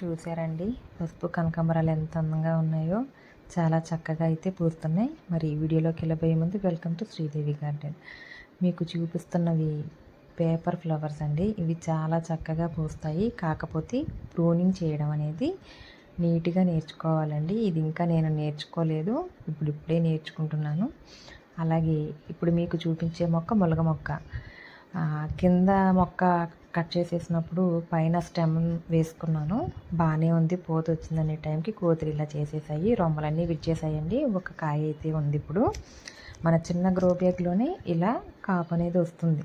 చూసారండి? పసుపు కనకాంబరాలు ఎంత అందంగా ఉన్నాయో. చాలా చక్కగా అయితే పూస్తున్నాయి మరి ఈ వీడియోలోకి వెళ్ళబోయే ముందు వెల్కమ్ టు శ్రీదేవి గార్డెన్. మీకు చూపిస్తున్నవి పేపర్ ఫ్లవర్స్ అండి. ఇవి చాలా చక్కగా పూస్తాయి. కాకపోతే ప్రూనింగ్ చేయడం అనేది నీట్గా నేర్చుకోవాలండి. ఇది ఇంకా నేను నేర్చుకోలేదు. ఇప్పుడు ఇప్పుడే నేర్చుకుంటున్నాను. అలాగే ఇప్పుడు మీకు చూపించే మొక్క మొలగ మొక్క. కింద మొక్క కట్ చేసేసినప్పుడు పైన స్టెమ్ వేసుకున్నాను. బాగానే ఉంది పోత వచ్చిందనే టైంకి కోతులు ఇలా చేసేసాయి. రొమ్మలన్నీ విచ్చేసాయండి ఒక కాయ అయితే ఉంది ఇప్పుడు. మన చిన్న గ్రో బ్యాగ్లోనే ఇలా కాపు అనేది వస్తుంది.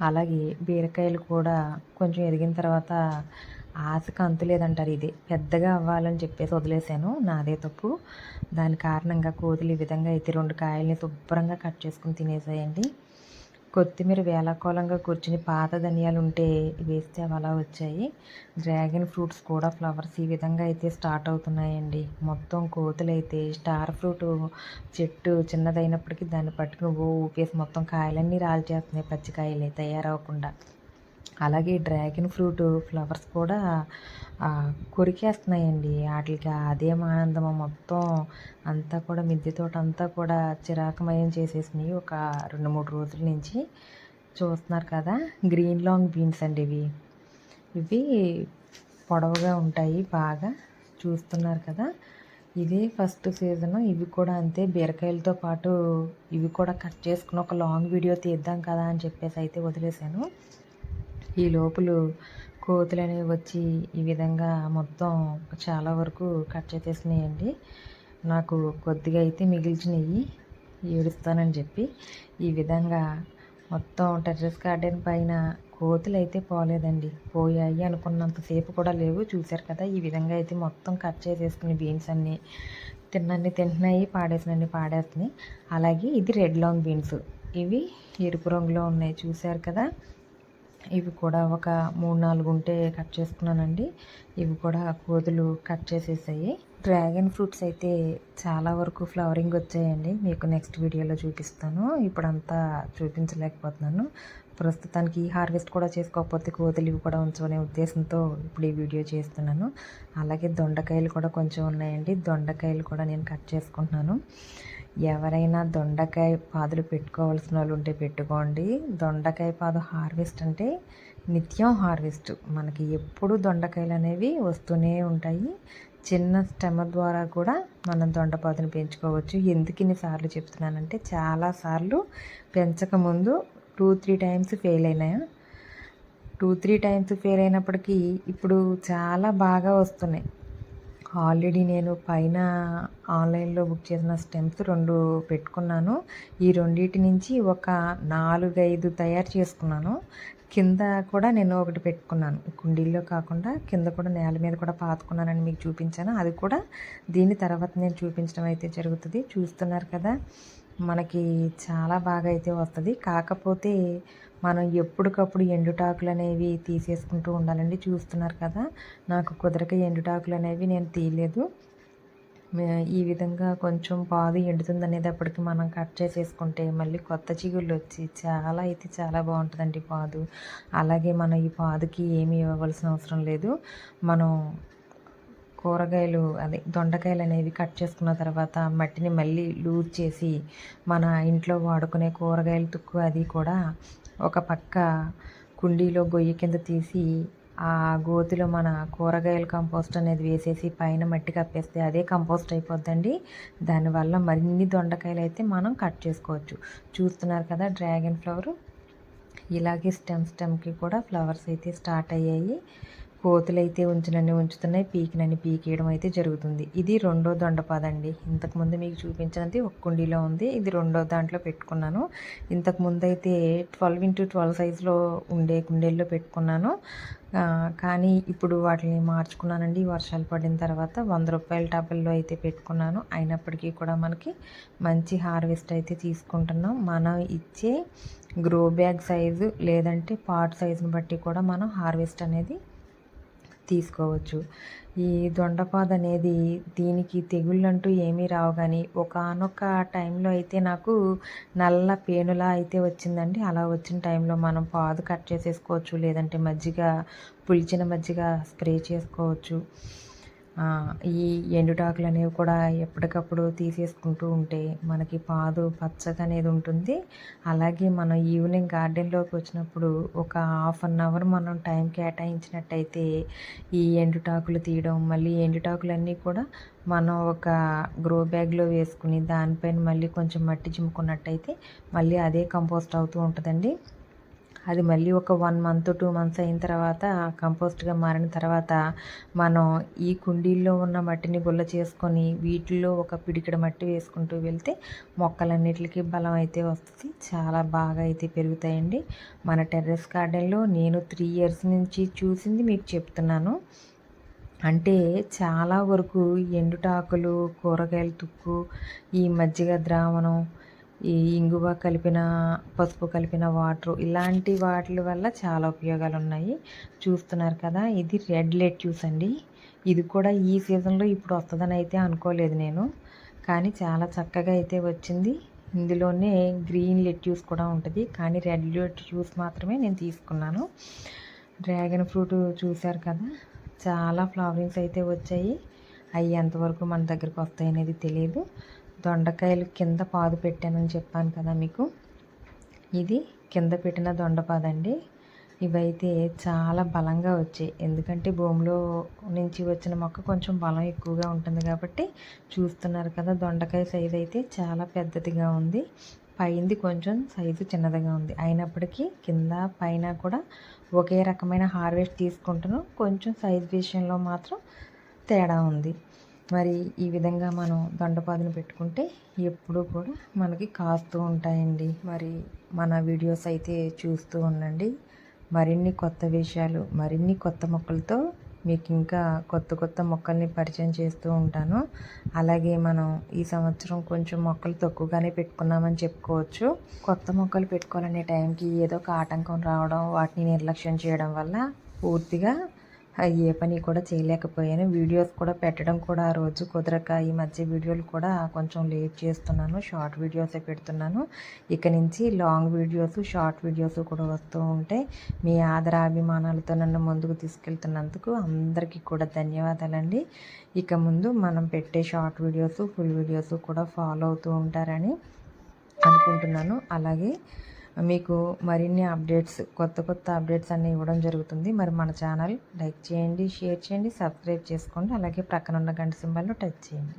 అలాగే బీరకాయలు కూడా కొంచెం ఎదిగిన తర్వాత ఆశకు అంతు లేదంటారు ఇది. పెద్దగా అవ్వాలని చెప్పేసి వదిలేశాను. నాదే తప్పు. దాని కారణంగా కోతులు ఈ విధంగా అయితే రెండు కాయల్ని శుభ్రంగా కట్ చేసుకుని తినేసాయండి. కొత్తిమీర వేలాకోలంగా కూర్చుని పాత ధనియాలు ఉంటే వేస్తే అవి అలా వచ్చాయి. డ్రాగన్ ఫ్రూట్స్ కూడా ఫ్లవర్స్ ఈ విధంగా అయితే స్టార్ట్ అవుతున్నాయండి. మొత్తం కోతులైతే స్టార్ ఫ్రూట్ చెట్టు చిన్నదైనప్పటికీ దాన్ని పట్టుకుని ఓ ఊపేసి మొత్తం కాయలన్నీ రాల్చేస్తున్నాయి. పచ్చికాయలు తయారవకుండా అలాగే డ్రాగన్ ఫ్రూట్ ఫ్లవర్స్ కూడా కొరికేస్తున్నాయండి. వాటికి అదేం ఆనందమో మొత్తం అంతా కూడా మిద్దె తోట అంతా కూడా చిరాకమయం చేసేసినాయి ఒక రెండు మూడు రోజుల నుంచి చూస్తున్నారు కదా. గ్రీన్ లాంగ్ బీన్స్ అండి ఇవి. ఇవి పొడవుగా ఉంటాయి బాగా చూస్తున్నారు కదా. ఇదే ఫస్ట్ సీజన్. ఇవి కూడా అంతే. బీరకాయలతో పాటు ఇవి కూడా కట్ చేసుకుని ఒక లాంగ్ వీడియో తీద్దాం కదా అని చెప్పేసి అయితే వదిలేశాను. ఈ లోపల కోతులు అనేవి వచ్చి ఈ విధంగా మొత్తం చాలా వరకు కట్ చేసేసినాయండి. నాకు కొద్దిగా అయితే మిగిల్చినవి ఏడుస్తానని చెప్పి ఈ విధంగా మొత్తం టెర్రస్ గార్డెన్ పైన కోతులు అయితే పోలేదండి. పోయాయి అనుకున్నంతసేపు కూడా లేవు. చూశారు కదా ఈ విధంగా అయితే మొత్తం కట్ చేసేసుకుని బీన్స్ అన్నీ తిన్నన్ని తింటున్నాయి పాడేసినన్ని పాడేస్తున్నాయి. అలాగే ఇది రెడ్ లాంగ్ బీన్స్. ఇవి ఎరుపు రంగులో ఉన్నాయి. చూశారు కదా ఇవి కూడా ఒక మూడు నాలుగు ఉంటే కట్ చేసుకున్నానండి. ఇవి కూడా కోతులు కట్ చేసేసాయి. డ్రాగన్ ఫ్రూట్స్ అయితే చాలా వరకు ఫ్లవరింగ్ వచ్చాయండి. మీకు నెక్స్ట్ వీడియోలో చూపిస్తాను. ఇప్పుడంతా చూపించలేకపోతున్నాను. ప్రస్తుతానికి ఈ హార్వెస్ట్ కూడా చేసుకోకపోతే కోతులు ఇవి కూడా ఉంచమనే ఉద్దేశంతో ఇప్పుడు ఈ వీడియో చేస్తున్నాను. అలాగే దొండకాయలు కూడా కొంచెం ఉన్నాయండి. దొండకాయలు కూడా నేను కట్ చేసుకుంటున్నాను. ఎవరైనా దొండకాయ పాదులు పెట్టుకోవాల్సిన వాళ్ళు ఉంటే పెట్టుకోండి. దొండకాయ పాదు హార్వెస్ట్ అంటే నిత్యం హార్వెస్ట్. మనకి ఎప్పుడు దొండకాయలు అనేవి వస్తూనే ఉంటాయి. చిన్న స్టెమ్ ద్వారా కూడా మనం దొండపాదును పెంచుకోవచ్చు. ఎందుకు ఇన్నిసార్లు చెప్తున్నానంటే చాలాసార్లు పెంచకముందు టూ త్రీ టైమ్స్ ఫెయిల్ అయినాయి టూ త్రీ టైమ్స్ ఫెయిల్ అయినప్పటికీ ఇప్పుడు చాలా బాగా వస్తున్నాయి. ఆల్రెడీ నేను పైన ఆన్లైన్లో బుక్ చేసిన స్టెమ్స్ రెండు పెట్టుకున్నాను. ఈ రెండింటి నుంచి ఒక నాలుగైదు తయారు చేసుకున్నాను. కింద కూడా నేను ఒకటి పెట్టుకున్నాను. కుండీల్లో కాకుండా కింద కూడా నేల మీద కూడా పాతుకున్నానని మీకు చూపించాను. అది కూడా దీని తర్వాత నేను చూపించడం అయితే జరుగుతుంది. చూస్తున్నారు కదా మనకి చాలా బాగా అయితే వస్తుంది. కాకపోతే మనం ఎప్పటికప్పుడు ఎండుటాకులు అనేవి తీసేసుకుంటూ ఉండాలండి. చూస్తున్నారు కదా నాకు కుదరక ఎండుటాకులు అనేవి నేను తీయలేదు. ఈ విధంగా కొంచెం పాదు ఎండుతుంది అనేటప్పటికి మనం కట్ చేసేసుకుంటే మళ్ళీ కొత్త చిగుళ్ళు వచ్చి చాలా అయితే చాలా బాగుంటుందండి పాదు. అలాగే మనం ఈ పాదుకి ఏమీ ఇవ్వవలసిన అవసరం లేదు. మనం కూరగాయలు అదే దొండకాయలు అనేవి కట్ చేసుకున్న తర్వాత మట్టిని మళ్ళీ లూజ్ చేసి మన ఇంట్లో వాడుకునే కూరగాయల తుక్కు అది కూడా ఒక పక్క కుండీలో గొయ్యి కింద తీసి ఆ గోతిలో మన కూరగాయల కంపోస్ట్ అనేది వేసేసి పైన మట్టి కప్పేస్తే అదే కంపోస్ట్ అయిపోద్దండి. దానివల్ల మరిన్ని దొండకాయలు అయితే మనం కట్ చేసుకోవచ్చు. చూస్తున్నారు కదా డ్రాగన్ ఫ్లవర్? ఇలాగే స్టెమ్ స్టెమ్కి కూడా ఫ్లవర్స్ అయితే స్టార్ట్ అయ్యాయి. కోతులు అయితే ఉంచినన్ని ఉంచుతున్నాయి పీకినని పీకేయడం అయితే జరుగుతుంది. ఇది రెండో దొండపాదండి. ఇంతకుముందు మీకు చూపించినది ఒక కుండీలో ఉంది. ఇది రెండో దాంట్లో పెట్టుకున్నాను. ఇంతకుముందు అయితే ట్వెల్వ్ ఇంటూ ట్వెల్వ్ సైజులో ఉండే కుండీల్లో పెట్టుకున్నాను. కానీ ఇప్పుడు వాటిని మార్చుకున్నానండి. వర్షాలు పడిన తర్వాత వంద రూపాయల టబ్బల్లో అయితే పెట్టుకున్నాను. అయినప్పటికీ కూడా మనకి మంచి హార్వెస్ట్ అయితే తీసుకుంటున్నాం. మనం ఇచ్చే గ్రో బ్యాగ్ సైజు లేదంటే పాట్ సైజుని బట్టి కూడా మనం హార్వెస్ట్ అనేది తీసుకోవచ్చు. ఈ దొండపాద అనేది దీనికి తెగుళ్ళంటూ ఏమీ రావు కానీ ఒకనొక టైంలో అయితే నాకు నల్ల పేనులా అయితే వచ్చిందండి. అలా వచ్చిన టైంలో మనం పాదు కట్ చేసేసుకోవచ్చు లేదంటే మజ్జిగ పులిచిన మజ్జిగ స్ప్రే చేసుకోవచ్చు. ఈ ఎండుటాకులు అనేవి కూడా ఎప్పటికప్పుడు తీసేసుకుంటూ ఉంటే మనకి పాదు పచ్చగా అనేది ఉంటుంది. అలాగే మనం ఈవినింగ్ గార్డెన్లోకి వచ్చినప్పుడు ఒక హాఫ్ అన్ అవర్ మనం టైం కేటాయించినట్టయితే ఈ ఎండుటాకులు తీయడం మళ్ళీ ఎండుటాకులన్నీ కూడా మనం ఒక గ్రో బ్యాగ్లో వేసుకుని దానిపైన మళ్ళీ కొంచెం మట్టి చిమ్ముకున్నట్టయితే మళ్ళీ అదే కంపోస్ట్ అవుతూ ఉంటుందండి. అది మళ్ళీ ఒక వన్ మంత్ టూ మంత్స్ అయిన తర్వాత కంపోస్ట్గా మారిన తర్వాత మనం ఈ కుండీల్లో ఉన్న మట్టిని గుల్ల చేసుకొని వీటిల్లో ఒక పిడికిడ మట్టి వేసుకుంటూ వెళ్తే మొక్కలన్నిటికీ బలం అయితే వస్తుంది. చాలా బాగా అయితే పెరుగుతాయండి. మన టెర్రస్ గార్డెన్లో నేను త్రీ ఇయర్స్ నుంచి చూసింది మీకు చెప్తున్నాను. అంటే చాలా వరకు ఎండుటాకులు కూరగాయల తుక్కు ఈ మజ్జిగ ద్రావణం ఈ ఇంగువ కలిపిన పసుపు కలిపిన వాటర్ ఇలాంటి వాటి వల్ల చాలా ఉపయోగాలు ఉన్నాయి చూస్తున్నారు కదా ఇది రెడ్ లెట్యూస్ అండి. ఇది కూడా ఈ సీజన్లో ఇప్పుడు వస్తుందని అయితే అనుకోలేదు నేను. కానీ చాలా చక్కగా అయితే వచ్చింది. ఇందులోనే గ్రీన్ లెట్యూస్ కూడా ఉంటుంది. కానీ రెడ్ లెట్యూస్ మాత్రమే నేను తీసుకున్నాను. డ్రాగన్ ఫ్రూట్ చూశారు కదా చాలా ఫ్లవరింగ్స్ అయితే వచ్చాయి. అవి ఎంతవరకు మన దగ్గరకు వస్తాయి అనేది తెలియదు దొండకాయలు కింద పాదు పెట్టానని చెప్పాను కదా మీకు. ఇది కింద పెట్టిన దొండపాదండి ఇవైతే చాలా బలంగా వచ్చాయి. ఎందుకంటే భూమిలో నుంచి వచ్చిన మొక్క కొంచెం బలం ఎక్కువగా ఉంటుంది కాబట్టి చూస్తున్నారు కదా దొండకాయ సైజు అయితే చాలా పెద్దదిగా ఉంది. పైంది కొంచెం సైజు చిన్నదిగా ఉంది. అయినప్పటికీ కింద పైన కూడా ఒకే రకమైన హార్వెస్ట్ తీసుకుంటాను కొంచెం సైజ్ విషయంలో మాత్రం తేడా ఉంది. మరి ఈ విధంగా మనం దొండపాదును పెట్టుకుంటే ఎప్పుడూ కూడా మనకి కాస్తూ ఉంటాయండి. మరి మన వీడియోస్ అయితే చూస్తూ ఉండండి. మరిన్ని కొత్త విషయాలు మరిన్ని కొత్త మొక్కలతో మీకు ఇంకా కొత్త కొత్త మొక్కల్ని పరిచయం చేస్తూ ఉంటాను. అలాగే మనం ఈ సంవత్సరం కొంచెం మొక్కలు తక్కువగానే పెట్టుకున్నామని చెప్పుకోవచ్చు. కొత్త మొక్కలు పెట్టుకోవాలనే టైంకి ఏదో ఒక ఆటంకం రావడం వాటిని నిర్లక్ష్యం చేయడం వల్ల పూర్తిగా ఏ పని కూడా చేయలేకపోయాను. వీడియోస్ కూడా పెట్టడం కూడా ఆ రోజు కుదరక ఈ మధ్య వీడియోలు కూడా కొంచెం లేట్ చేస్తున్నాను. షార్ట్ వీడియోసే పెడుతున్నాను. ఇక నుంచి లాంగ్ వీడియోస్ షార్ట్ వీడియోస్ కూడా వస్తూ ఉంటాయి. మీ ఆదరాభిమానాలతో నన్ను ముందుకు తీసుకెళ్తున్నందుకు అందరికీ కూడా ధన్యవాదాలండి. ఇక ముందు మనం పెట్టే షార్ట్ వీడియోస్ ఫుల్ వీడియోస్ కూడా ఫాలో అవుతూ ఉంటారని అనుకుంటున్నాను. అలాగే మీకు మరిన్ని అప్డేట్స్ కొత్త కొత్త అప్డేట్స్ అన్నీ ఇవ్వడం జరుగుతుంది. మరి మన ఛానల్ లైక్ చేయండి షేర్ చేయండి సబ్స్క్రైబ్ చేసుకోండి. అలాగే ప్రక్కన ఉన్న గంట సింబల్లో టచ్ చేయండి.